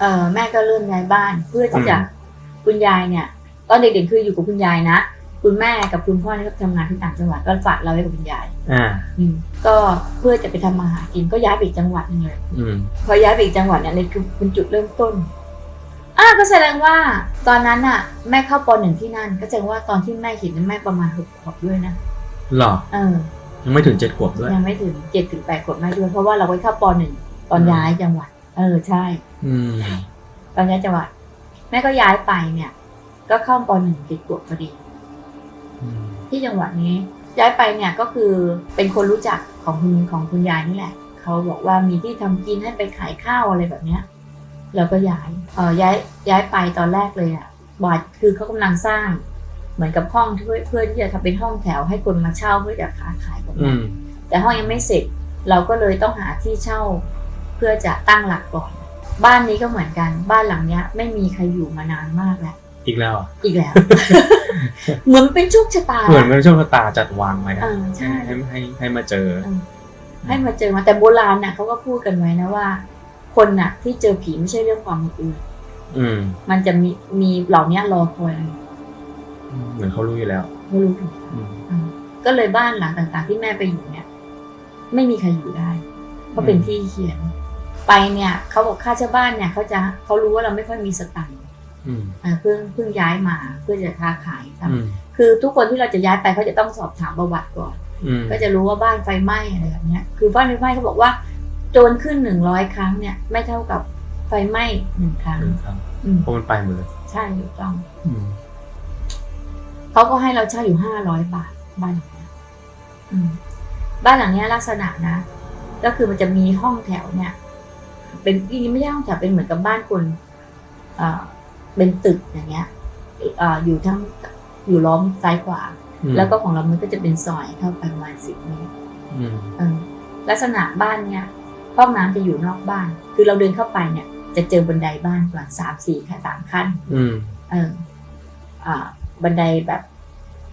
เออแม่ก็เริ่มย้ายบ้านเพื่อที่จะอืมคุณยายเนี่ย ตอนเด็กๆคืออยู่กับคุณยายนะคุณแม่กับคุณพ่อเนี่ยก็ทำงานที่ต่างจังหวัดก็ฝากเราไว้กับคุณยายอ่าอืมก็เพื่อจะไปทำมาหากินก็ย้ายไปอีกจังหวัดหนึงเลยอืมพอย้ายไปอีกจังหวัดเนี่ยเลยคือเป็นจุดเริ่มต้นอ่าก็แสดงว่า ตอนนั้นน่ะ แม่เข้าปหนึ่งที่นั่น ก็แสดงว่าตอนที่แม่เห็นนั้นแม่ประมาณหกขวบด้วยนะหรอเออ ยังไม่ถึงเจ็ดขวบด้วย ยังไม่ถึงเจ็ดถึงแปดขวบแม่ด้วยเพราะว่าเราไปเข้าปหนึ่งตอนอืมย้ายจังหวัด เออใช่ อืมตอนย้ายจังหวัด แม่ก็ย้ายไปเนี่ย ก็เข้าปหนึ่งเจ็ดขวบพอดี อืมที่จังหวัดนี้ ย้ายไปเนี่ยก็คือเป็นคนรู้จักของคุณของคุณยายนี่แหละ เขาบอกว่ามีที่ทำกินให้ไปขายข้าวอะไรแบบเนี้ยเราก็ย้ายเออย้ายย้ายไปตอนแรกเลยอะบอดคือเขากำลังสร้าง เหมือนกับห้องเพื่อเพื่อที่จะทำเป็นห้องแถวให้คนมาเช่าเพื่อจะค้าขายแบบอืเนี้ยมแต่ห้องยังไม่เสร็จ เราก็เลยต้องหาที่เช่า เพื่อจะตั้งหลักก่อน บ้านนี้ก็เหมือนกัน บ้านหลังเนี้ย ไม่มีใครอยู่มานานมากแล้วอีกแล้วอะอีกแล้ว เหมือนเป็นโชคชะตา เหมือนมันโชคชะตาจัดวางไว้นะเออใช่ให้ให้ให้มาเจอเออให้มาเจอมาแต่โบราณน่ะเขาก็พูดกันไว้นะว่า คนน่ะ ที่เจอผีไม่ใช่เรื่องความบังเอื่นอืมมันจะมีมีเหล่านี้รอคอยเลยเหมือนเขารู้อยู่แล้วไม่รู้ถูกอืมเออก็เลยบ้านหลังต่าง ๆ ที่แม่ไปอยู่เนี่ย ไม่มีใครอยู่ได้เพราะเป็นที่เขียน ไปเนี่ยเขาบอกค่าเช่าบ้านเนี่ยเขาจะเขารู้ว่าเราไม่ค่อยมีสตังค์อืมอ่าเพิ่งเพิ่งย้ายมาเพื่อจะค้าขายทำอืมคือทุกคนที่เราจะย้ายไปเขาจะต้องสอบถามประวัติก่อนอืมก็จะรู้ว่าบ้านไฟไหม้อะไรแบบเนี้ยคือบ้านไฟไหม้เขาบอกว่าโจรขึ้นหนึ่งร้อยครั้งเนี่ย ไม่เท่ากับไฟไหม้หนึ่งครั้งหนึ่งครั้งอืมเพราะมันไปหมดเลย ใช่ถูกต้องอืมเขาก็ให้เราเช่าอยู่ห้าร้อยบาทบ้านหลังเนี้ยอืมบ้านหลังเนี้ยลักษณะนะ ก็คือมันจะมีห้องแถวเนี่ย เป็นจริงๆไม่ใช่ห้องแถวเป็นเหมือนกับบ้านคนเอ่อเป็นตึกอย่างเงี้ยเอ่ออยู่ทั้งอยู่ล้อมซ้ายขวาอืมแล้วก็ของเรามันก็จะเป็นซอยเข้าไปประมาณสิบเมตรอืมเออลักษณะบ้านเนี่ยห้องน้ำจะอยู่นอกบ้าน คือเราเดินเข้าไปเนี่ย จะเจอบันไดบ้านก่อนสามสี่ค่ะสามขั้นอืมเอออ่า บันไดแบบ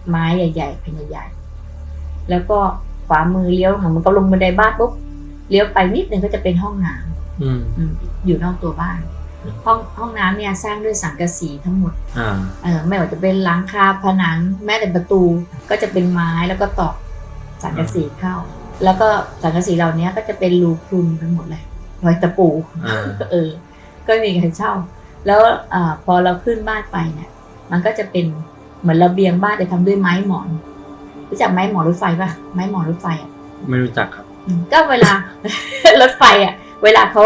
ไม้ใหญ่ๆเป็นใหญ่ๆแล้วก็ขวามือเลี้ยวหันมันก็ลงบันไดบ้านปุ๊บเลี้ยวไปนิดนึงก็จะเป็นห้องน้อืมำ อืมอยู่นอกตัวบ้านอืมห้องห้องน้ำเนี่ยสร้างด้วยสังกะสีทั้งหมดอ่าเออไม่ว่าจะเป็นหลังคาผนัง แม้แต่ประตูก็จะเป็นไม้แล้วก็ตอกสังกะสีเข้า แล้วก็สังกะสีเหล่านี้ก็จะเป็นรูพรุนทั้งหมดเลยรอยตะปูอ่าเออ ก็มีใครเช่า แล้วอาพอเราขึ้นบ้านไปเนี่ย มันก็จะเป็นเหมือนระเบียงบ้านแต่ทำด้วยไม้หมอนรู้จักไม้หมอนรถไฟปะไม้หมอนรถไฟอะไม่รู้จักครับอืมก็เวลารถไฟอะ เวลาเขา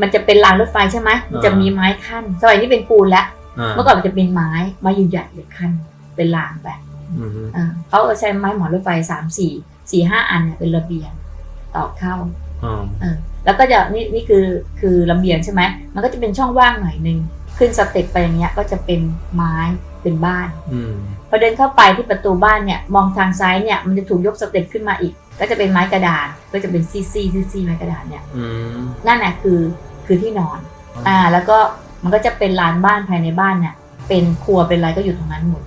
มันจะเป็นรางรถไฟใช่ไหมมันจะมีไม้ขั้นสมัยนี้เป็นปูนแล้วอ่าเมื่อก่อนมันจะเป็นไม้ไม้ใหญ่ๆเลยขั้นเป็นรางแบบอืมเออเขาเอาใช้ไม้หมอนรถไฟสามสี่สี่ห้าอันเนี่ยเป็นระเบียงต่อเข้าอ่าเออแล้วก็จะนี่นี่คือคือระเบียงใช่ไหมมันก็จะเป็นช่องว่างหน่อยนึงขึ้นสเต็ปไปอย่างเงี้ยก็จะเป็นไม้เป็นบ้านอืมพอเดินเข้าไปที่ประตูบ้านเนี่ยมองทางซ้ายเนี่ยมันจะถูกยกสเต็ปขึ้นมาอีก ก็จะเป็นไม้กระดาน ก็จะเป็นซี่ซี่ซี่ซี่ไม้กระดานเนี่ยอืมนั่นแหละคือคือที่นอน อ่า แล้วก็มันก็จะเป็นลานบ้านภายในบ้านเนี่ยเป็นครัวเป็นอะไรก็อยู่ตรงนั้นหมด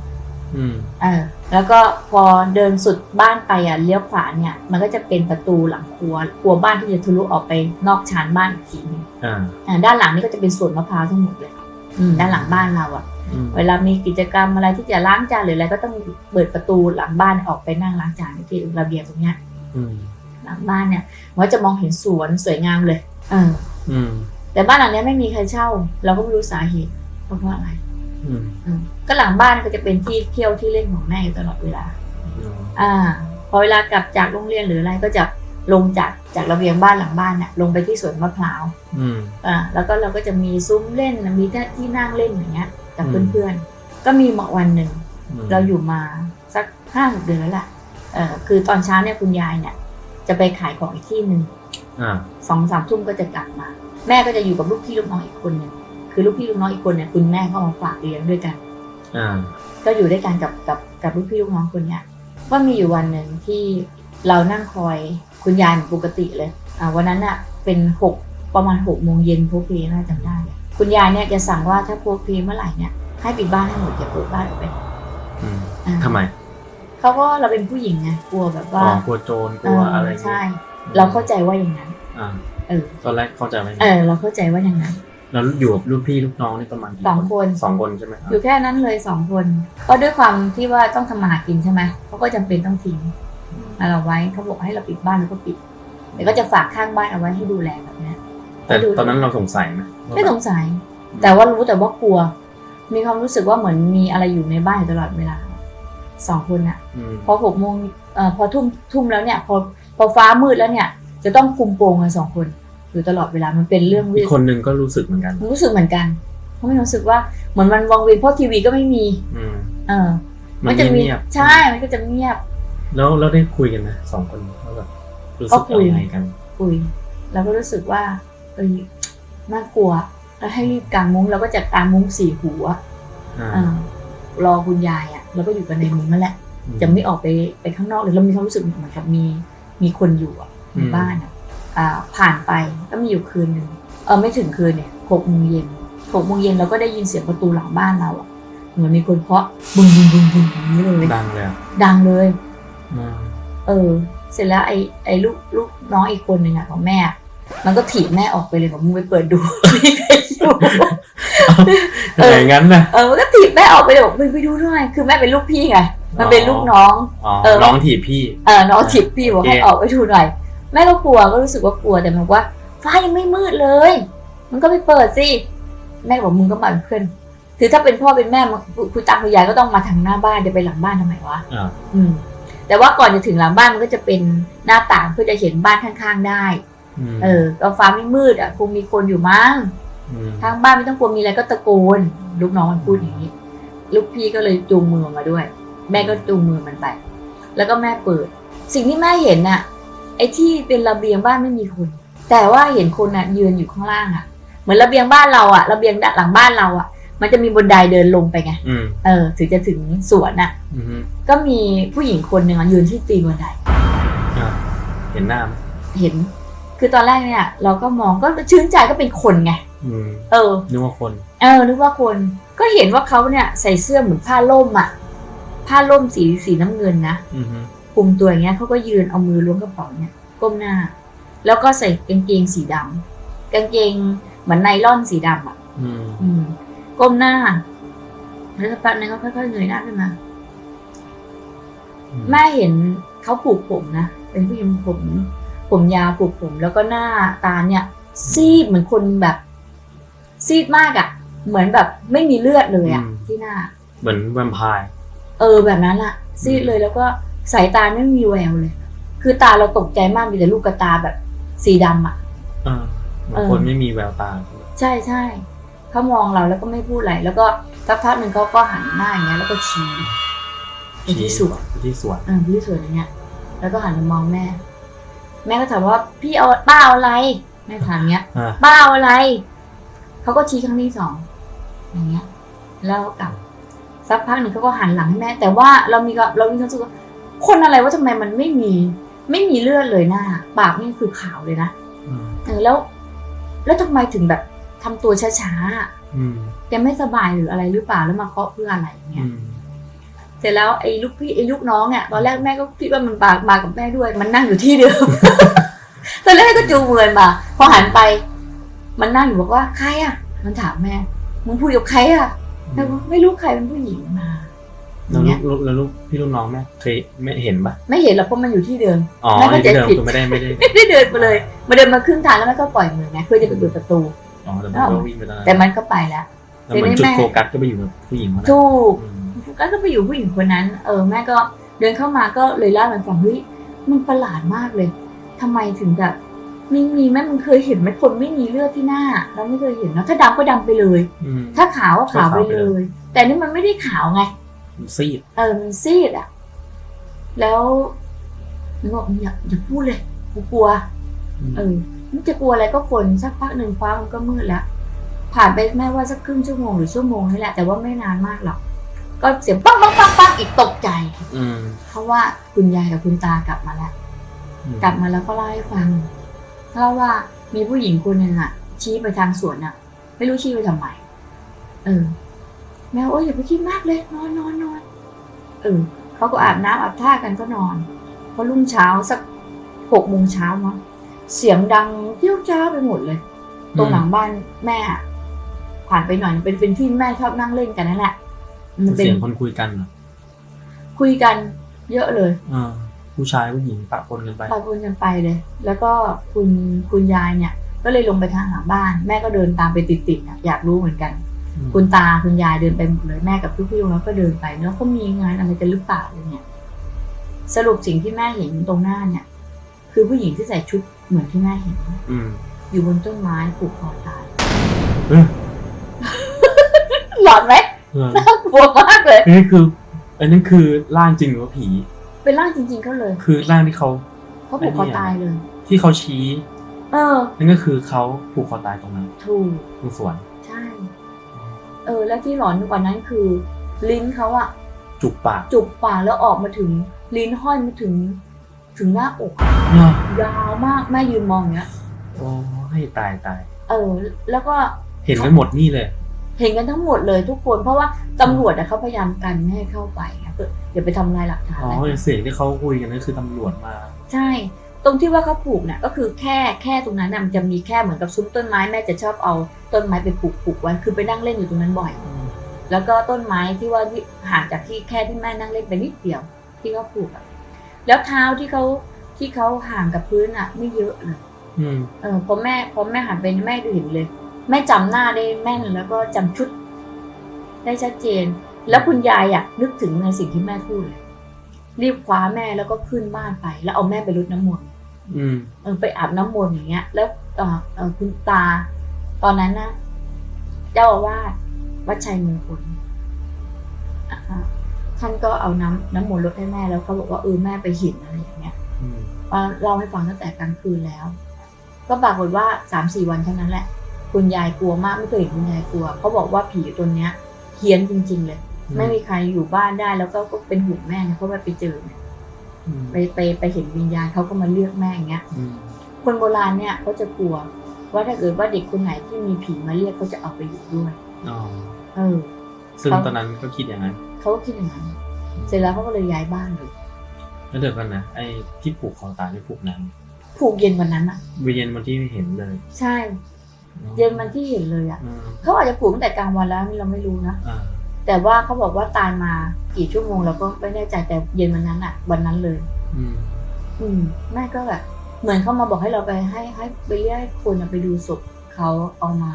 อืมเออแล้วก็พอเดินสุดบ้านไปอะเลี้ยวขวาเนี่ย มันก็จะเป็นประตูหลังครัวครัวบ้านที่จะทะลุออกไปนอกชานบ้านอีกทีหนึงอ่าอ่าด้านหลังนี่ก็จะเป็นสวนมะพร้าวทั้งหมดเลย อืมด้านหลังบ้านเราอะอืมเวลามีกิจกรรมอะไรที่จะล้างจานหรืออะไรก็ต้องเปิดประตูหลังบ้านออกไปนั่งล้างจานที่ระเบียงตรงเนี้ยอืม หลังบ้านเนี่ยมันก็จะมองเห็นสวนสวยงามเลยเอออืมแต่บ้านหลังเนี้ยไม่มีใครเช่า เราก็ไม่รู้สาเหตุเพราะว่าอะไรอืมอืมก็หลังบ้านก็จะเป็นที่เที่ยวที่เล่นของแม่อยู่ตลอดเวลาอืมอ่า พอเวลากลับจากโรงเรียนหรืออะไรก็จะลงจากจากระเบียงบ้านหลังบ้านเนี่ยลงไปที่สวนมะพร้าวอืมอ่า แล้วก็เราก็จะมีซุ้มเล่นมีที่นั่งเล่นอย่างเงี้ยกับอืมเพื่อนๆก็มีเหมาะวันหนึ่งเราอยู่มาสักห้าหกเดือนแล้วแหละเออ คือตอนเช้าเนี่ยคุณยายเนี่ย จะไปขายของอีกที่หนึ่งอ่าสองสามทุ่มก็จะกลับมา แม่ก็จะอยู่กับลูกพี่ลูกน้องอีกคนหนึ่งคือลูกพี่ลูกน้องอีกคนเนี่ยคุณแม่ก็มาฝากเลี้ยงด้วยกันอ่าก็อยู่ด้วยกันกับกับกับลูกพี่ลูกน้องคนเนี้ยว่ามีอยู่วันหนึ่งที่เรานั่งคอยคุณยายเหมือนปกติเลยอ่าวันนั้นอะเป็นหกประมาณหกโมงเย็นโพเพน่าจำได้เลยคุณยายเนี่ยจะสั่งว่าถ้าโพเพเมื่อไหร่เนี่ยให้ปิดบ้านให้หมดอย่าเปิดบ้านออกไปอืมอ่าทำไม เขาก็เราเป็นผู้หญิงไงกลัวแบบอ๋ว่าอกลัวโจรกลัวอะไรอย่างเงี้ยใช่เราเข้าใจว่าอย่างนั้น อ่าเออ ตอนแรกเข้าใจไหมเออ เราเข้าใจว่าอย่างนั้น แล้วอยู่กับลูกพี่ลูกน้องนี่ประมาณกี่สองคน สองคนใช่ไหมครับอยู่แค่นั้นเลยสองคนก็ด้วยความที่ว่าต้องทำมาหากินใช่ไหมเขาก็จำเป็นต้องทิ้งเราไว้เขาบอกให้เราปิดบ้านเราก็ปิดแต่ก็จะฝากข้างบ้านเอาไว้ให้ดูแลแบบเนี้ย แต่ตอนนั้นเราสงสัยไหมว่าไม่สงสัย แต่ว่ารู้แต่ว่ากลัว มีความรู้สึกว่าเหมือนมีอะไรอยู่ในบ้านอยู่ตลอดเวลา สองคนอะอืมพอหกโมงเอ่อพอทุ่มทุ่มแล้วเนี่ย พอพอฟ้ามืดแล้วเนี่ย จะต้องคุมโปงกันสองคนอยู่ตลอดเวลามันเป็นเรื่องอีกคนนึงก็รู้สึกเหมือนกัน รู้สึกเหมือนกันเพราะมีความรู้สึกว่าเหมือนมันวังเวงเพราะทีวีก็ไม่มีอืมเออ มันจะมีเงียบๆใช่ มันก็จะเงียบ แล้วเราได้คุยกันนะสองคนว่าแบบรู้สึกก็คุอะไรยยังไงกัน คุย แล้วก็รู้สึกว่าเออน่ากลัวแล้วให้รีบกางมุ้งเราก็จะกางมุ้งสี่หัวอ่าเออรอคุณยายอะ เราก็อยู่กันในมุ้งนั่นแหละ จะไม่ออกไปไปข้างนอกเลยเรามีความรู้สึกเหมือนกับมีมีคนอยู่อะในบ้านอะอ่าผ่านไปก็มีอยู่คืนหนึ่งเออไม่ถึงคืนเนี่ยหกโมงเย็นหกโมงเย็นเราก็ได้ยินเสียงประตูหลังบ้านเราอะเหมือนมีคนเคาะบึ้งบึ้งบึ้งบึ้งอย่างนี้เลยดังเลยอะดังเลยอ่าเออ เสร็จแล้วไอ้ไอ้ลูกลูกน้องอีกคนหนึ่งอะของแม่อะมันก็ถีบแม่ออกไปเลยบอกมึงไปเปิดดูมีใครอยู่เอออย่างนั้นนะเออมันก็ถีบแม่ออกไปเลยบอกไปไปดูหน่อยคือแม่เป็นลูกพี่ไงมันเป็นลูกน้องอ๋อเออน้องถีบพี่เออน้องถีบพี่บอกโอเคให้ออกไปดูหน่อย แม่ก็กลัวก็รู้สึกว่ากลัวแต่มันบอกว่าฟ้ายังไม่มืดเลย มันก็ไปเปิดสิแม่ก็บอกมึงก็มาเป็นเพื่อนคือถ้าเป็นพ่อเป็นแม่มันคุณตาคุณยายก็ต้องมาทางหน้าบ้านจะไปหลังบ้านทำไมวะอ่าอืมแต่ว่าก่อนจะถึงหลังบ้านมันก็จะเป็นหน้าต่างเพื่อจะเห็นบ้านข้างๆได้มเออก็ฟ้าไม่มืดอะคงมีคนอยู่มั้งม ทางบ้านไม่ต้องกลัวมีอะไรก็ตะโกน ลูกน้องมันพูดอย่างนี้ ลูกพี่ก็เลยจูงมือมาด้วย แม่ก็จูงมือมันไป แล้วก็แม่เปิด สิ่งที่แม่เห็นน่ะ ไอ้ที่เป็นระเบียงบ้านไม่มีคน แต่ว่าเห็นคนน่ะยืนอยู่ข้างล่างอะ เหมือนระเบียงบ้านเราอะ ระเบียงหลังบ้านเราอะ มันจะมีบันไดเดินลงไปไงอืมเออ ถึงจะถึงสวนอะอืมก็มีผู้หญิงคนหนึ่งอะยืนที่ตีนบันไดอ่าเห็นหน้าไหมเห็น คือตอนแรกเนี่ย เราก็มองก็ชื่นใจก็เป็นคนไงอืม เออ นึกว่าคน เออ นึกว่าคน ก็เห็นว่าเขาเนี่ย ใส่เสื้อเหมือนผ้าล่มอะผ้าล่มสีสีน้ำเงินนะอืมคลุมตัวอย่างเงี้ยเขาก็ยืนเอามือล้วงกระเป๋าเนี่ย ก้มหน้า แล้วก็ใส่กางเกงสีดำกางเกงเหมือนไนล่อนสีดำอะอืมอืมก้มหน้า แล้วสักแป๊บนึงก็ค่อยๆเงยหน้าขึ้นมาแม่เห็นเขาผูกผมนะ เป็นผู้หญิงผม ผมยาวผูกผม แล้วก็หน้าตาเนี่ย ซีดเหมือนคนแบบ ซีดมากอะเหมือนแบบไม่มีเลือดเลยอะที่หน้า เหมือนแวมไพร์เออแบบนั้นอะซีดเลยแล้วก็สายตาไม่มีแววเลย คือตาเราตกใจมากมีแต่ลูกกระตาแบบสีดำอะอ่าบางคนไม่มีแววตา ใช่ใช่เขามองเราแล้วก็ไม่พูดอะไรแล้วก็สักพักหนึ่งเขาก็หันหน้าอย่างเงี้ยแล้วก็ชี้ไปที่สวนไปที่สวน เออที่สวนอย่างเงี้ย แล้วก็หันมามองแม่ แม่ก็ถามว่าพี่เอาป้าเอาอะไร แม่ถามเงี้ย อ่า ป้าเอาอะไร เขาก็ชี้ครั้งที่สองอย่างเงี้ย แล้วกลับสักพักหนึ่งเขาก็หันหลังให้แม่ แต่ว่าเรามีก็เรามีความรู้สึกว่าคนอะไรว่าทำไมมันไม่มี ไม่มีเลือดเลยหน้า ปากนี่คือขาวเลยนะอืมเออแล้ว แล้วทำไมถึงแบบทำตัวช้าๆอะอืมแกไม่สบายหรืออะไรหรือเปล่าแล้วมาเคาะเพื่ออะไรอย่างเงี้อืยมเสร็จแล้วไอ้ลูกพี่ไอ้ลูกน้องเนี่ยตอนแรกแม่ก็คิดว่ามันมามากับแม่ด้วย มันนั่งอยู่ที่เดิมตอนแรกแม่ก็จูงมือมาพอหันไป มันนั่งอยู่บอกว่าใครอะ มันถามแม่มึงพูดกับใครอะแม่บอกไม่รู้ใครเป็นผู้หญิงมาอแล้วย่างลูเงี้ยกแล้วลูกพี่ลูกน้องแม่เคยไม่เห็นปะไม่เห็นหรอกเพราะมันอยู่ที่เดิมอ๋อแม่เข้าใจที่เดิมผิดคือไม่ได้ไม่ได้ไม่ได้เดินไปเลยมาเดินมาครึ่งทางแล้วแม่ก็ปล่อยมือไงเพื่อจะไปเปิดประตูอ๋อแต่มันก็วิ่งไปตอนนั้นแต่มันก็ไปแล้วแล้วเหมือนทีนี้จุดแม่โฟกัสก็ไปอยู่กับผู้หญิงคนนั้นถูกอืมก็ก็ไปอยู่ผู้หญิงคนนั้น เออแม่ก็เดินเข้ามาก็เลยเล่าให้มันฟังเฮ้ยมันประหลาดมากเลยทำไมถึงแบบ ไม่มีแม่มึงเคยเห็นไหมคนไม่มีเลือดที่หน้า เราไม่เคยเห็นเนาะถ้าดำก็ดำไปเลย อืม ถ้าขาวก็ขาวไปก็ขาวไปเลเลย ย แต่นี่มันไม่ได้ขาวไงซีด เออมันซีดอะแล้วนึกว่ามึงอย่าอย่าพูดเลยกูกลัวมเออมันจะกลัวอะไรก็คนสักพักหนึ่งฟ้ามันก็มืดแล้ว ผ่านไปแม่ว่าสักครึ่งชั่วโมงหรือชั่วโมงนี่แหละแต่ว่าไม่นานมากหรอก ก็เสียงปังปังปังปังอีกตกใจ อืมเพราะว่าคุณยายกับคุณตากลับมาแล้ว อืม กลับมาแล้วก็เล่าให้ฟัง เล่าว่ามีผู้หญิงคนหนึ่งอะชี้ไปทางสวนอะไม่รู้ชี้ไปทำไม เออ แม่ว่าโอ้ยอย่าไปคิดมากเลย นอนนอนนอนเออเขาก็อาบน้ำอาบท่ากันก็นอนพอรุ่งเช้าสักหกโมงเช้ามั้งเสียงดังเที่ยวจ้าไปหมดเลย ตรงหลังบ้านแม่อะผ่านไปหน่อยเป็นเป็นที่แม่ชอบนั่งเล่นกันนั่นแหละมันเป็นเสียงคนคุยกันเหรอคุยกันเยอะเลยอ่า ผู้ชายผู้หญิงปะปนกันไปปาปนกันไปเลย แล้วก็คุณคุณยายเนี่ย ก็เลยลงไปทางหลังบ้าน แม่ก็เดินตามไปติดๆอะอยากรู้เหมือนกันอืมคุณตาคุณยายเดินไปหมดเลยแม่กับพี่พี่แล้วก็เดินไปแล้วก็มีงานอะไรกันหรือเปล่าอะไรเนี่ย สรุปสิ่งที่แม่เห็นตรงหน้าเนี่ย คือผู้หญิงที่ใส่ชุดเหมือนที่แม่เห็นอืมอยู่บนต้นไม้ผูกคอตายเอ้ยหลอนไหมเออน่ากลัวมากเลยนี่คืออันนั้นคือร่างจริงหรือว่าผี เป็นร่างจริงๆเขาเลยคือร่างที่เขาเขาผูกคอตายเลย ที่เขาชี้ เออ นั่นก็คือเขาผูกคอตายตรงนั้นถูกตรงสวนใช่ เออ แล้วที่หลอนกว่านั้นคือ ลิ้นเขาอะจุกปากจุกปากแล้วออกมาถึง ลิ้นห้อยมาถึง ถึงหน้าอกอะเนี่ยยาวมากแม่ยืนมองอย่างเงี้ยโอ้ให้ตายตาย เออ แล้วก็เห็นกันหมดนี่เลย เห็นกันทั้งหมดเลยทุกคนเพราะว่าตำรวจอะเขาพยายามกันไม่ให้เข้าไปอะเพื่ ออย่าไปทำลายหลักฐานอ๋ออะไรเสียงที่เขาคุยกันนั่นคือตำรวจมา ใช่ ตรงที่ว่าเขาผูกเนี่ยก็คือแค่แค่ตรงนั้นน่ะมันจะมีแค่เหมือนกับซุ้มต้นไม้แม่จะชอบเอาต้นไม้ไปปลูกปลูกไว้คือไปนั่งเล่นอยู่ตรงนั้นบ่อย แล้วก็ต้นไม้ที่ว่าที่ห่างจากที่แค่ที่แม่นั่งเล่นไปนิดเดียวที่เขาปลูกอะแล้วเท้าที่เขาที่เขาห่างกับพื้นอะไม่เยอะเลยอืมเออพอแม่พอแม่หันไปแม่ดูเห็นเลย แม่จำหน้าได้แม่นแล้วก็จำชุด ได้ชัดเจน แล้วคุณยายอะนึกถึงในสิ่งที่แม่พูดเลยรีบคว้าแม่แล้วก็ขึ้นบ้านไป แล้วเอาแม่ไปรดน้ำมนต์อืมเออไปอาบน้ำมนต์อย่างเงี้ย แล้วเออเออคุณตา ตอนนั้นนะเจ้าอาวาสวัดชัยมงคลอ่าฮะท่านก็เอาน้ำน้ำมนต์รดให้แม่แล้วก็บอกว่าเออแม่ไปเห็นอะไรอย่างเงี้ยอืมมาเล่าให้ฟังตั้งแต่กลางคืนแล้ว ก็ปรากฏว่าสามสี่วันเท่านั้นแหละ คุณยายกลัวมากไม่เคยเห็นคุณยายกลัวเขาบอกว่าผีตัวเนี้ยเฮี้ยนจริง ๆ เลย ไม่มีใครอยู่บ้านได้แล้วก็ก็เป็นห่วงแม่นะเพราะว่าไปเจอเนี่ยอืมไปไปไปเห็นวิญญาณเขาก็มาเลือกแม่อย่างเงี้ยอืมคนโบราณเนี่ยเขาจะกลัว ว่าถ้าเกิดว่าเด็กคนไหนที่มีผีมาเรียกเขาจะเอาไปอยู่ด้วยอ๋อเออ ซึ่งเขาตอนนั้นก็คิดอย่างนั้นเขาก็คิดอย่างนั้น เสร็จแล้วเขาก็เลยย้ายบ้านเลยแล้วเดี๋ยวกันนะไอ้ที่ผูกคอตายที่ผูกน้ผูกเย็นวันนั้นอะำเวียนวันที่เห็นเลย ใช่ เย็นวันที่เห็นเลยอะอืมเขาอาจจะผูกตั้งแต่กลางวันแล้วนี่เราไม่รู้นะอ่า แต่ว่าเขาบอกว่าตายมากี่ชั่วโมงเราก็ไม่แน่ใจแต่เย็นวันนั้นอะวันนั้นเลย อืม อืมแม่ก็แบบเหมือนเขามาบอกให้เราไปให้ให้ไปเรียกให้คนอะไปดูศพเขาเอามา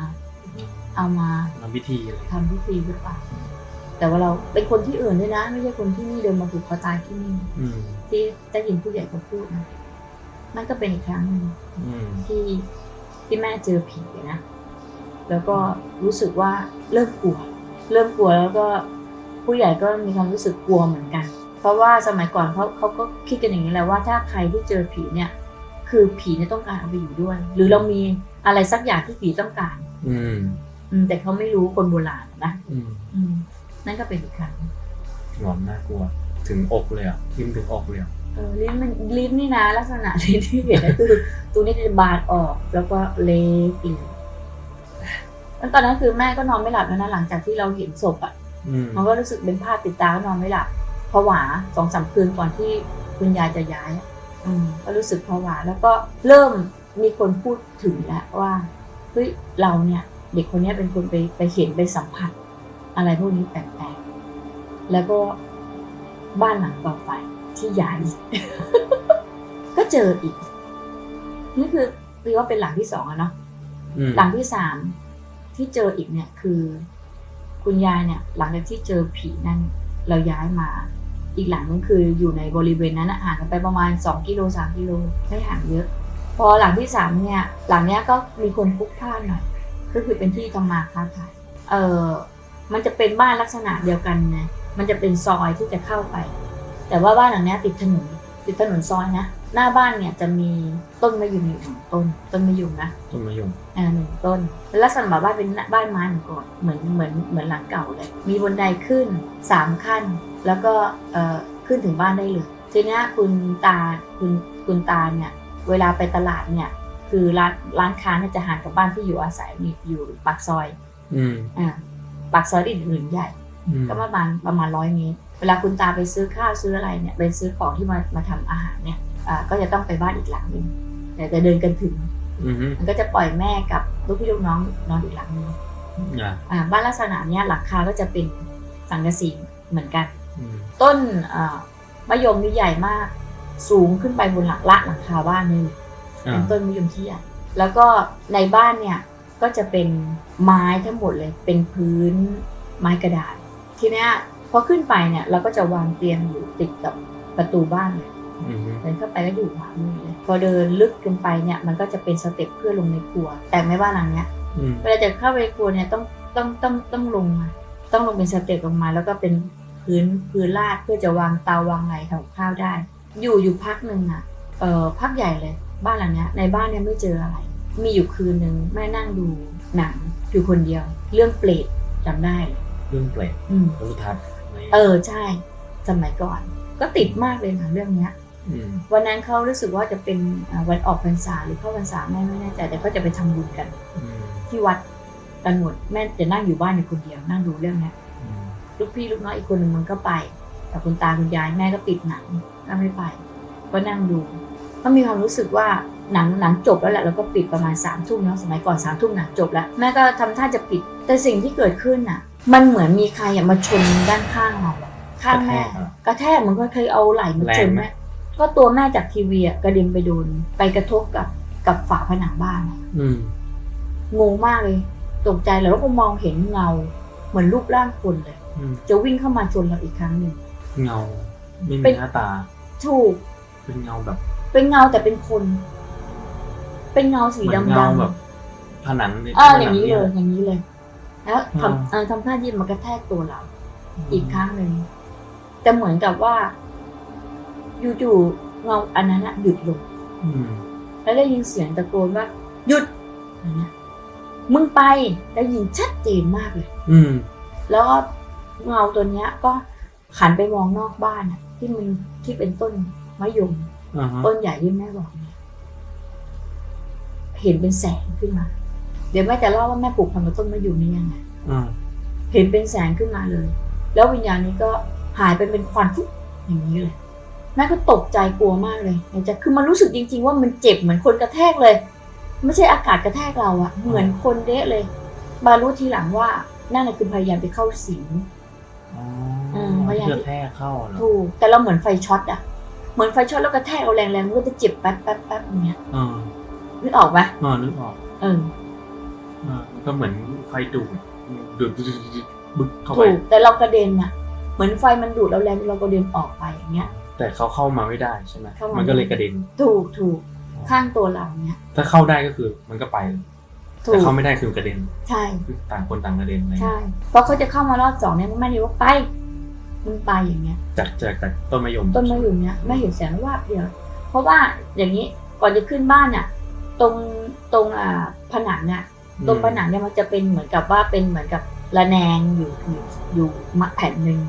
เอามาทำพิธีอะไรทำพิธีหรือเปล่าแต่ว่าเราเป็นคนที่อื่นด้วยนะ ไม่ใช่คนที่นี่เดินมาผูกคอตายที่นี่ อืม ที่ได้ยินผู้ใหญ่เขาพูดนะนั่นก็เป็นอีกครั้งหนึ่งอืม ที่ที่แม่เจอผีนะ แล้วก็รู้สึกว่าเริ่มกลัว เริ่มกลัวแล้วก็ผู้ใหญ่ก็มีความรู้สึกกลัวเหมือนกัน เพราะว่าสมัยก่อนเขาเขาก็คิดกันอย่างนี้แหละว่าถ้าใครที่เจอผีเนี่ย คือผีเนี่ยต้องการเอาไปอยู่ด้วย หรือเรามีอะไรสักอย่างที่ผีต้องการ อืม อืมแต่เขาไม่รู้คนโบราณนะอืม อืมนั่นก็เป็นอีกครั้งหลอนน่ากลัว ถึงอกเลยอะทิ่มถึงอกเลยอะเออลิ้นมันลิ้นนี่นะลักษณะลิ้นที่เห็นก็คือตัวนี้จะบานออก แล้วก็เล็กเปลี่ยน แล้วตอนนั้นคือแม่ก็นอนไม่หลับแล้วนะหลังจากที่เราเห็นศพอะอืมมันก็รู้สึกเป็นภาพติดตาก็นอนไม่หลับผวาสองสามคืนก่อนที่คุณยายจะย้ายอะอืมก็รู้สึกผวาแล้วก็เริ่มมีคนพูดถึงแล้วว่าเฮ้ยเราเนี่ย เด็กคนเนี้ยเป็นคนไปไปเห็นไปสัมผัส อะไรพวกนี้แปลกๆแล้วก็บ้านหลังต่อไปที่ย้ายก็เจออีก นี่คือเรียกว่าเป็นหลังที่สองอะเนาะอืมหลังที่สาม ที่เจออีกเนี่ยคือ คุณยายเนี่ย หลังจากที่เจอผีนั่นเราย้ายมา อีกหลังนึงคืออยู่ในบริเวณนั้นห่างกันไปประมาณสองกิโลสามกิโลไม่ห่างเยอะ พอหลังที่สามเนี่ยหลังเนี้ยก็มีคนพลุกพล่านหน่อยก็คือเป็นที่ทำมาค้าขายเออมันจะเป็นบ้านลักษณะเดียวกันไงมันจะเป็นซอยที่จะเข้าไป แต่ว่าบ้านหลังนี้ติดถนนติดถนนซอยนะ หน้าบ้านเนี่ยจะมีต้นมะยุมอยู่หนึ่งต้น ต้นมะยุมนะต้นมะยมอ่าหนึ่งต้นแล้วลักษณะบ้านเป็นบ้านไม้เหมือนก่อนเหมือนเหมือนเหมือนหลังเก่าเลย มีบันไดขึ้นสามขั้น แล้วก็เอ่อขึ้นถึงบ้านได้เลยทีเนี้ยคุณตาคุณคุณตาเนี่ยเวลาไปตลาดเนี่ย คือร้านร้านค้าเนี่ยจะห่างกับบ้านที่อยู่อาศัยนี่อยู่ปากซอยอืมอ่าปากซอยที่อื่นใหญ่อืมก็ประมาณประมาณร้อยเมตรเวลาคุณตาไปซื้อข้าวซื้ออะไรเนี่ยไปซื้อของที่มามาทำอาหารเนี่ยอ่า ก็จะต้องไปบ้านอีกหลังหนึงแต่จะเดินกันถึงอืมมันก็จะปล่อยแม่กับลูกพี่ลูกน้องนอนอีกหลังนึงอ่าอ่าบ้านลักษณะเนี้ยหลังคาก็จะเป็นสังกะสีเหมือนกันอืมต้นอ่ามะยมนี่ใหญ่มากสูงขึ้นไปบนหลังละหลังคาบ้านนี่เลยอ่าเป็นต้นมะยมที่ใหญ่แล้วก็ในบ้านเนี่ยก็จะเป็นไม้ทั้งหมดเลย เป็นพื้นไม้กระดาษทีเนี้ยพอขึ้นไปเนี่ยเราก็จะวางเตียงอยู่ติดกับประตูบ้านเลยอืม เดินเข้าไปก็อยู่ขวามือเลยพอเดินลึกลงไปเนี่ยมันก็จะเป็นสเต็ปเพื่อลงในครัว แต่ไม่บ้านหลังเนี้ยอืมเวลาจะเข้าไปในครัวเนี่ยต้องต้องต้องต้องลงมาต้องลงเป็นสเต็ปลงมา แล้วก็เป็นพื้นพื้นลาดเพื่อจะวางเตาวางอะไรทำกับข้าวได้ อยู่อยู่พักหนึ่งอะเออพักใหญ่เลย บ้านหลังเนี้ยในบ้านเนี่ยไม่เจออะไร มีอยู่คืนหนึ่งแม่นั่งดูหนังอยู่คนเดียว เรื่องเปรตจำได้เลยเรื่องเปลกอืมพระสุทัศน์เออใช่ สมัยก่อน ก็ติดมากเลยค่ะเรื่องเนี้ยอืม วันนั้นเขารู้สึกว่าจะเป็นอ่าวันออกพรรษาหรือเข้าพรรษาแม่ไม่แน่ใจแต่เขาจะไปทำบุญกันอืมที่วัดกันหมดแม่จะนั่งอยู่บ้านอยู่คนเดียวนั่งดูเรื่องเนี้ยอืมลูกพี่ลูกน้องอีกคนหนึ่งมันก็ไปแต่คุณตาคุณยายแม่ก็ติดหนังก็ไม่ไป ก็นั่งดู ก็มีความรู้สึกว่าหนังหนังจบแล้วแหละแล้วก็ปิดประมาณสามทุ่มเนาะสมัยก่อนสามทุ่มหนังจบแล้วแม่ก็ทำท่าจะปิด แต่สิ่งที่เกิดขึ้นน่ะ มันเหมือนมีใครอะมาชนด้านข้างเราอะข้างแม่กระแทกเหมันก็เคยเอาไหล่มาชนแม่ ก็ตัวแม่จากทีวีอะกระเด็นไปโดนไปกระทบกับกับฝาผนังบ้านอะอืม งงมากเลย ตกใจแล้วก็มองเห็นเงา เหมือนรูปร่างคนเลย อืม จะวิ่งเข้ามาชนเราอีกครั้งหนึ่ง เงา ไม่เป็มีน หน้าตา ถูก เป็นเงาแบบเป็นเงาแต่เป็นคน เป็นเงาสีเหมือนดำเงาๆแบบ ผนังในอ่าผอย่างนี้เลยหอย่างนี้เลย แล้วอ่าทำเอ่อทำท่าที่มันกระแทกตัวเรา อีกครั้งหนึ่งแต่เหมือนกับว่า อยู่ๆเงาอันนั้นอะหยุดลง อืมแล้วได้ยินเสียงตะโกนว่าหยุดอย่างเงี้ยมึงไปได้ยินชัดเจนมากเลย อืมแล้วก็เงาตัวเนี้ยก็หันไปมองนอกบ้านอะที่มันที่เป็นต้นมะยมอ่าฮะต้นใหญ่ที่แม่บอกเนี่ยเห็นเป็นแสงขึ้นมา เดี๋ยวแม่จะเล่าว่าแม่ปลูกพันธุ์กับต้นมะยมนี่ยังไง อ่าเห็นเป็นแสงขึ้นมาเลย แล้ววิญญาณนี้ก็หายไปเป็นควันฟุ๊บอย่างนี้เลย แม่ก็ตกใจกลัวมากเลยในใจคือมันรู้สึกจริง ๆ ว่ามันเจ็บเหมือนคนกระแทกเลย ไม่ใช่อากาศกระแทกเราอะเหมือนคนเดะเลย มารู้ทีหลังว่านั่นน่ะคือพยายามไปเข้าสิงอ๋ออืมพยายามเพื่อแท้เข้าเหรอถูกแต่เราเหมือนไฟช็อตอะเหมือนไฟช็อตแล้วกระแทกเราแรงๆมันก็จะเจ็บแป๊บแป๊บแป๊บอย่างเงี้ยอ่านึกออกไหมอ่านึกออกเอออ่าก็เหมือนไฟดูดดูดดูดดูดดูดบึ๊บเข้าไปถูกแต่เรากระเด็นอะเหมือนไฟมันดูดเราแรงเรากระเด็นออกไปอย่างเงี้ย แต่เขาเข้ามาไม่ได้ใช่ไหมเข้ามามั มันก็เลยกระเด็น ถูกถูกข้างตัวเราเนี้ยถ้าเข้าได้ก็คือมันก็ไปถูแต่กเข้าไม่ได้คือกระเด็นใช่คือต่างคนต่างกระเด็นอะไรใช่เงี้ยเพราะเขาจะเข้ามารอบสองเนี่ยแม่ดีว่าไปมึงไปอย่างเงี้ย จากจากจากต้นมะยมต้นมะยมเนี้ยแม่เห็นแสงวาบเดียวเพราะว่าอย่างนี้ก่อนจะขึ้นบ้านเนี่ยตรงตรงอ่าผนังเนี่ยตรงผนังเนี่ยมันจะเป็นเหมือนกับว่าเป็นเหมือนกับระแนงอยู่อยู่อยู่มาแผ่นหนึ่ง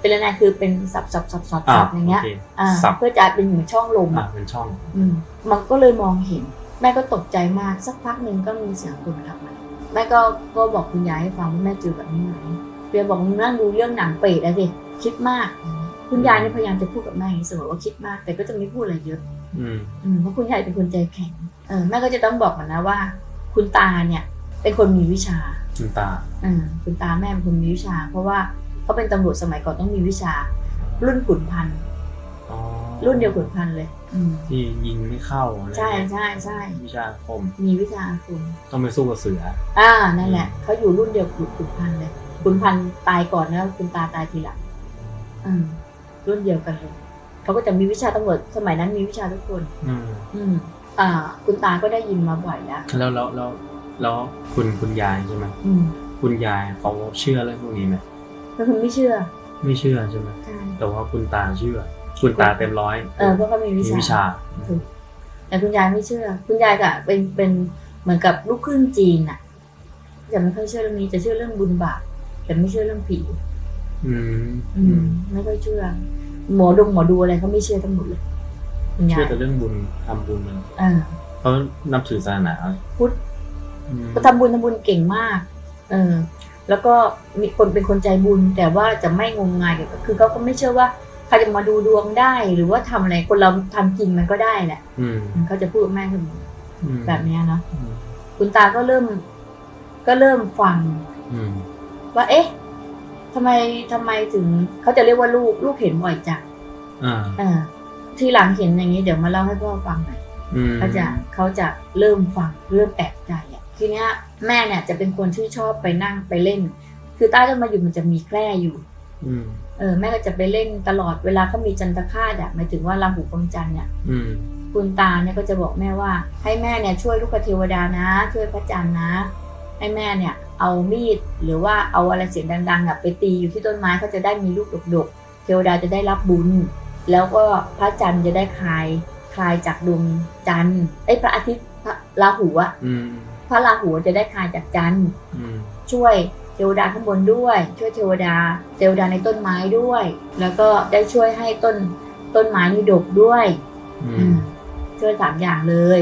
เป็นระแนงคือเป็นสับสับสับสับอ่าสับอย่างเงี้ยโเคอ่าสับเพื่อจะเป็นเหมือนช่องลมอ่าอะเป็นช่องอืมมันก็เลยมองเห็น แม่ก็ตกใจมากสักพักหนึ่งก็มีเสียงคนกลับมาแม่ก็ก็บอกคุณยายให้ฟังว่าแม่เจอแบบนี้ไหมเปียบอกมึงนั่งดูเรื่องหนังเปรตอะสิคิดมาก คุณยายเนี่ยพยายามจะพูดกับแม่อย่างนี้เสมอว่าคิดมาก แต่ก็จะไม่พูดอะไรเยอะอืมอืมเพราะคุณยายเป็นคนใจแข็งเออแม่ก็จะต้องบอกมันนะว่า คุณตาเนี่ยเป็นคนมีวิชา คุณตาเออคุณตาแม่เป็นคนมีวิชา เพราะว่า เขาเป็นตำรวจสมัยก่อนต้องมีวิชา รุ่นขุนพันธ์อ๋อรุ่นเดียวขุนพันธ์เลยอืมที่ยิงไม่เข้าอะไรใช่เงี้ยใช่ใช่วิชาคม มีวิชาอาคุณต้องไปสู้กับเสือ อ่านั่นแหละเขาอยู่รุ่นเดียวกับขุนพันธ์เลยขุนพันธ์ตายก่อนแล้วคุณตาตายทีหลังอืมรุ่นเดียวกันเลยเขาก็จะมีวิชาตำรวจสมัยนั้นมีวิชาทุกคน อืมอืมอ่า คุณตาก็ได้ยินมาบ่อยแล้วแล้วแล้วแล้วแล้วคุณคุณยายใช่ไหมอืมคุณยายเขาเชื่อเรื่องพวกนี้ไหม แล้วคุณไม่เชื่อไม่เชื่อใช่ไหมใช่แต่ว่าคุณตาเชื่อ คุณตาเต็มร้อยเออเพราะเขามีมีวิชาวิชาถูกแต่คุณยายไม่เชื่อ คุณยายก็เป็นเป็นเหมือนกับลูกครึ่งจีนน่ะจะไม่ค่อยเชื่อเรื่องนี้จะเชื่อเรื่องบุญบาปแต่ไม่เชื่อเรื่องผี อืมอืม ไม่ค่อยเชื่อ หมอดงหมอดูอะไรเขาไม่เชื่อทั้งหมดเลยคุณยาเชื่อยแต่เรื่องบุญทำบุญมันเออเขานับถือศาสนาอะไรพุทธ อืมก็ทำบุญทำบุญเก่งมาก เออ แล้วก็มีคนเป็นคนใจบุญ แต่ว่าจะไม่งมงายเกี่ยวกับคือเขาก็ไม่เชื่อว่าใครจะมาดูดวงได้ หรือว่าทำอะไรคนเราทำจริงมันก็ได้แหละอืมเขาจะพูดกับแม่เสมออืมแบบเนี้ยเนาะอืมคุณตาก็เริ่มกก็เริ่มฟังอืมว่า เอ๊ะทำไมทำไมถึงเขาจะเรียกว่าลูกลูกเห็นบ่อยจังอ่าเออทีหลังเห็นอย่างนี้เดี๋ยวมาเล่าให้พ่อฟังหน่อยอืมเขาจะเขาจะเริ่มฟังเริ่มแปลกใจอะทีเนี้ย แม่เนี่ยจะเป็นคนที่ชอบไปนั่งไปเล่น คือใต้ต้นมะยุมมันจะมีแคร่อยู่อืมเออแม่ก็จะไปเล่นตลอดเวลาเขามีจันทคาตอะหมายถึงว่าราหูกมจันทร์เนี่ยอืมคุณตาเนี่ยก็จะบอกแม่ว่า ให้แม่เนี่ยช่วยลูกเทวดานะ ช่วยพระจันทร์นะ ให้แม่เนี่ย เอามีดหรือว่าเอาอะไรเสียงดังๆอะไปตีอยู่ที่ต้นไม้เขาจะได้มีลูกดกๆ เทวดาจะได้รับบุญ แล้วก็พระจันทร์จะได้คลายคลายจากดวงจันทร์ไอ้ยพระอาทิตย์พระราหูอะอืม พระราหูจะได้คลายจากจันทร์อืมช่วยเทวดาข้างบนด้วย ช่วยเทวดา เทวดาในต้นไม้ด้วย แล้วก็ได้ช่วยให้ต้นต้นไม้นี่ดกด้วยอือืมมช่วยสามอย่างเลย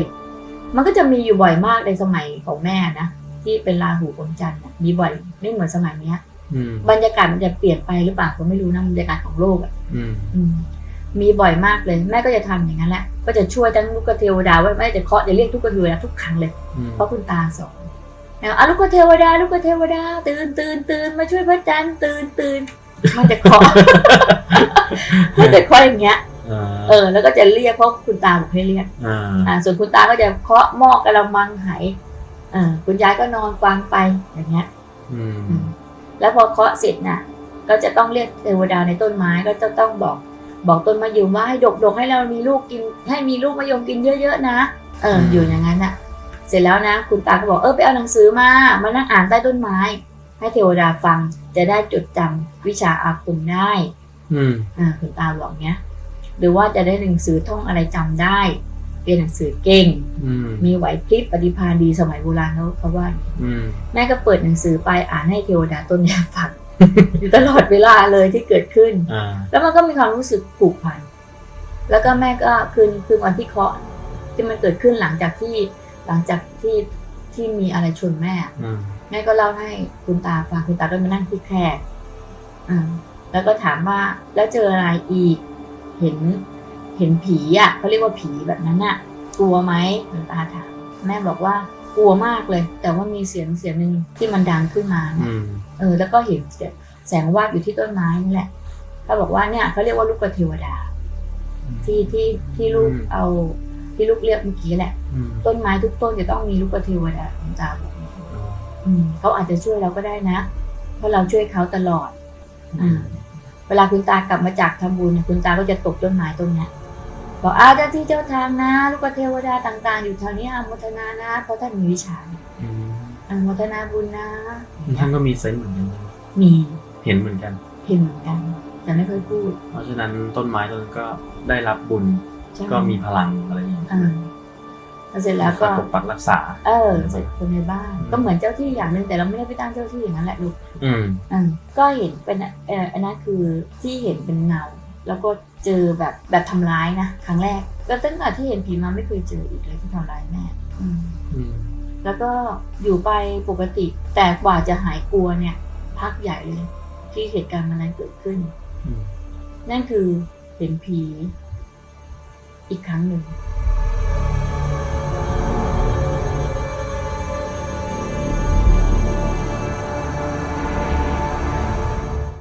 มันก็จะมีอยู่บ่อยมากในสมัยของแม่นะที่เป็นราหูอมจันทร์น่ะมีบ่อยไม่เหมือนสมัยเนี้ย อืมบรรยากาศมันจะเปลี่ยนไปหรือเปล่าก็ไม่รู้นะบรรยากาศของโลกอะอืม อืม มีบ่อยมากเลยแม่ก็จะทำอย่างนั้นแหละก็จะช่วยทั้งลูกเทวดาไว้ไม่จะเคาะจะเรียกทุกเทวดาทุกครั้งเลยอืมเพราะคุณตาสอนแล้วอะลูกเทวดา ลูกเทวดา ตื่นตื่นตื่นมาช่วยพระจันทร์ตื่นตื่นมันจะเคาะมันจะเคาะอย่างเงี้ยอ่าเออ แล้วก็จะเรียกเพราะคุณตาบอกให้เรียกอ่าอ่าส่วนคุณตาก็จะเคาะหม้อกระมังไหเออคุณยายก็นอนฟังไปอย่างเงี้ยอืมอืมแล้วพอเคาะเสร็จน่ะ ก็จะต้องเรียกเทวดาในต้นไม้ก็จะต้องบอก บอกต้นมะยมว่าให้ดกดกๆให้เรามีลูกกิน ให้มีลูกมะยมกินเยอะๆนะ เอออยู่อย่างนั้นน่ะเสร็จแล้วนะ คุณตาก็บอกเออไปเอาหนังสือมามานั่งอ่านใต้ต้นไม้ ให้เทวดาฟังจะได้จดจำวิชาอาคมได้ อืมอ่าคุณตาบอกเนี้ยหรือว่าจะได้หนังสือท่องอะไรจำได้เรียนหนังสือเก่งอืมมีไหวพริบปฏิภาณดีสมัยโบราณเขาเขาว่าอย่างนี้อืมแม่ก็เปิดหนังสือไปอ่านให้เทวดาต้นยาฟัง อยู่ตลอดเวลาเลยที่เกิดขึ้นอ่าแล้วมันก็มีความรู้สึกผูกพัน แล้วก็แม่ก็คืนคืนวันที่เคาะที่มันเกิดขึ้นหลังจากที่หลังจากที่ที่มีอะไรชนแม่อืมแม่ก็เล่าให้คุณตาฟังคุณตาก็มานั่งที่แคร่อ่าแล้วก็ถามว่าแล้วเจออะไรอีก เห็นเห็นผีอะเขาเรียกว่าผีแบบนั้นอะ กลัวไหมคุณตาถามแม่บอกว่า กลัวมากเลย แต่ว่ามีเสียงเสียงหนึ่งที่มันดังขึ้นมานะอืมเออ แล้วก็เห็นแสงวาบอยู่ที่ต้นไม้นี่แหละเขาบอกว่าเนี่ยเขาเรียกว่าลูกกระเทวดา ที่ที่ที่ลูกเอาที่ลูกเรียกเมื่อกี้แหละอืมต้นไม้ทุกต้นจะต้องมีลูกกระเทวดาคุณตาบอกอืมเขาอาจจะช่วยเราก็ได้นะ เพราะเราช่วยเขาตลอดอ่าเวลาคุณตากลับมาจากทำบุญเนี่ยคุณตาก็จะตกต้นไม้ต้นเนี้ย บอกอาเจ้าที่เจ้าทางนะ ลูกเทวดาต่าง ๆ อยู่แถวนี้อาโมทนานะ เพราะท่านมีวิชาอืมอาโมทนาบุญนะ ท่านก็มีเซนส์เหมือนกันมีเห็นเหมือนกัน เห็นเหมือนกัน แต่ไม่เคยพูด เพราะฉะนั้นต้นไม้ต้นนั้นก็ได้รับบุญใช่ไหก็มีพลังอะไรอย่างเงี้ยอ่าแล้วเสร็จแล้วก็ปกปักรักษา เออเสร็จคนในบ้าน ก็เหมือนเจ้าที่อย่างหนึ่งแต่เราไม่ได้ไปตั้งเจ้าที่อย่างนั้นแหละลูก อืมอืมก็เห็นเป็นเอออันนั้นคือที่เห็นเป็นเงา แล้วก็เจอแบบแบบทำร้ายนะครั้งแรก แล้วตั้งแต่ที่เห็นผีมาไม่เคยเจออีกเลยที่ทำร้ายแม่อืมอืมแล้วก็อยู่ไปปกติ แต่กว่าจะหายกลัวเนี่ย พักใหญ่เลย ที่เหตุการณ์มันนั้นเกิดขึ้นอืมนั่นคือเห็นผีอีกครั้งหนึ่ง